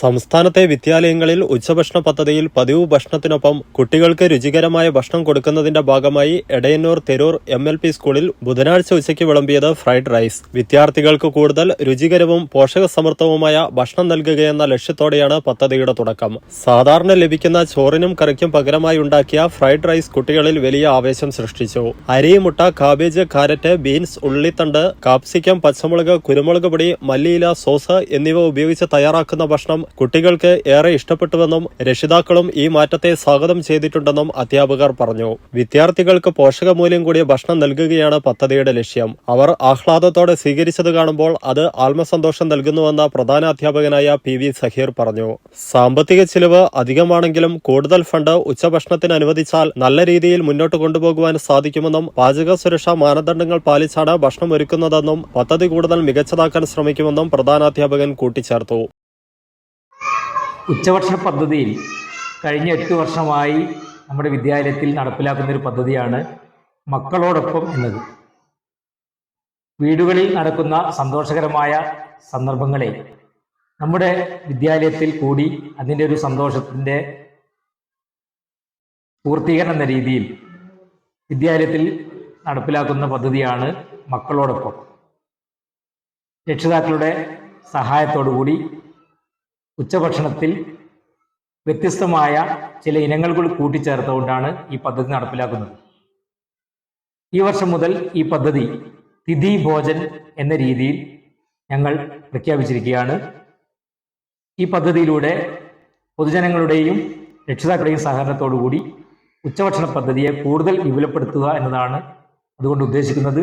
സംസ്ഥാനത്തെ വിദ്യാലയങ്ങളിൽ ഉച്ചഭക്ഷണ പദ്ധതിയിൽ പതിവ് ഭക്ഷണത്തിനൊപ്പം കുട്ടികൾക്ക് രുചികരമായ ഭക്ഷണം കൊടുക്കുന്നതിന്റെ ഭാഗമായി Edayannur Theroor M L P സ്കൂളിൽ ബുധനാഴ്ച ഉച്ചയ്ക്ക് വിളമ്പിയത് ഫ്രൈഡ് റൈസ്. വിദ്യാർത്ഥികൾക്ക് കൂടുതൽ രുചികരവും പോഷകസമൃദ്ധവുമായ ഭക്ഷണം നൽകുകയെന്ന ലക്ഷ്യത്തോടെയാണ് പദ്ധതിയുടെ തുടക്കം. സാധാരണ ലഭിക്കുന്ന ചോറിനും കറിക്കും പകരമായി ഉണ്ടാക്കിയ ഫ്രൈഡ് റൈസ് കുട്ടികളിൽ വലിയ ആവേശം സൃഷ്ടിച്ചു. അരി മുട്ട കാബേജ് കാരറ്റ് ബീൻസ് ഉള്ളിത്തണ്ട് കാപ്സിക്കം പച്ചമുളക് കുരുമുളക് പൊടി മല്ലിയില സോസ് എന്നിവ ഉപയോഗിച്ച് തയ്യാറാക്കുന്ന ഭക്ഷണം കുട്ടികൾക്ക് ഏറെ ഇഷ്ടപ്പെട്ടുവെന്നും രക്ഷിതാക്കളും ഈ മാറ്റത്തെ സ്വാഗതം ചെയ്തിട്ടുണ്ടെന്നും അധ്യാപകർ പറഞ്ഞു. വിദ്യാർത്ഥികൾക്ക് പോഷകമൂല്യം കൂടിയ ഭക്ഷണം നൽകുകയാണ് പദ്ധതിയുടെ ലക്ഷ്യം. അവർ ആഹ്ലാദത്തോടെ സ്വീകരിച്ചത് കാണുമ്പോൾ അത് ആത്മസന്തോഷം നൽകുന്നുവെന്ന പ്രധാന അധ്യാപകനായ പി വി സഹീർ പറഞ്ഞു. സാമ്പത്തിക ചിലവ് അധികമാണെങ്കിലും കൂടുതൽ ഫണ്ട് ഉച്ചഭക്ഷണത്തിന് അനുവദിച്ചാൽ നല്ല രീതിയിൽ മുന്നോട്ട് കൊണ്ടുപോകുവാൻ സാധിക്കുമെന്നും പാചക സുരക്ഷാ മാനദണ്ഡങ്ങൾ പാലിച്ചാണ് ഭക്ഷണം ഒരുക്കുന്നതെന്നും പദ്ധതി കൂടുതൽ മികച്ചതാക്കാൻ ശ്രമിക്കുമെന്നും പ്രധാനാധ്യാപകൻ കൂട്ടിച്ചേർത്തു. ഉച്ചഭക്ഷണ പദ്ധതിയിൽ കഴിഞ്ഞ എട്ട് വർഷമായി നമ്മുടെ വിദ്യാലയത്തിൽ നടപ്പിലാക്കുന്ന ഒരു പദ്ധതിയാണ് മക്കളോടൊപ്പം എന്നത്. വീടുകളിൽ നടക്കുന്ന സന്തോഷകരമായ സന്ദർഭങ്ങളെ നമ്മുടെ വിദ്യാലയത്തിൽ കൂടി അതിന്റെ ഒരു സന്തോഷത്തിന്റെ പൂർത്തീകരണം എന്ന രീതിയിൽ വിദ്യാലയത്തിൽ നടപ്പിലാക്കുന്ന പദ്ധതിയാണ് മക്കളോടൊപ്പം. രക്ഷിതാക്കളുടെ സഹായത്തോടുകൂടി ഉച്ചഭക്ഷണത്തിൽ വ്യത്യസ്തമായ ചില ഇനങ്ങൾ കൂടി കൂട്ടിച്ചേർത്തുകൊണ്ടാണ് ഈ പദ്ധതി നടപ്പിലാക്കുന്നത്. ഈ വർഷം മുതൽ ഈ പദ്ധതി തിഥി ഭോജൻ എന്ന രീതിയിൽ ഞങ്ങൾ പ്രഖ്യാപിച്ചിരിക്കുകയാണ്. ഈ പദ്ധതിയിലൂടെ പൊതുജനങ്ങളുടെയും രക്ഷിതാക്കളുടെയും സഹകരണത്തോടുകൂടി ഉച്ചഭക്ഷണ പദ്ധതിയെ കൂടുതൽ വിപുലപ്പെടുത്തുക എന്നതാണ് അതുകൊണ്ട് ഉദ്ദേശിക്കുന്നത്.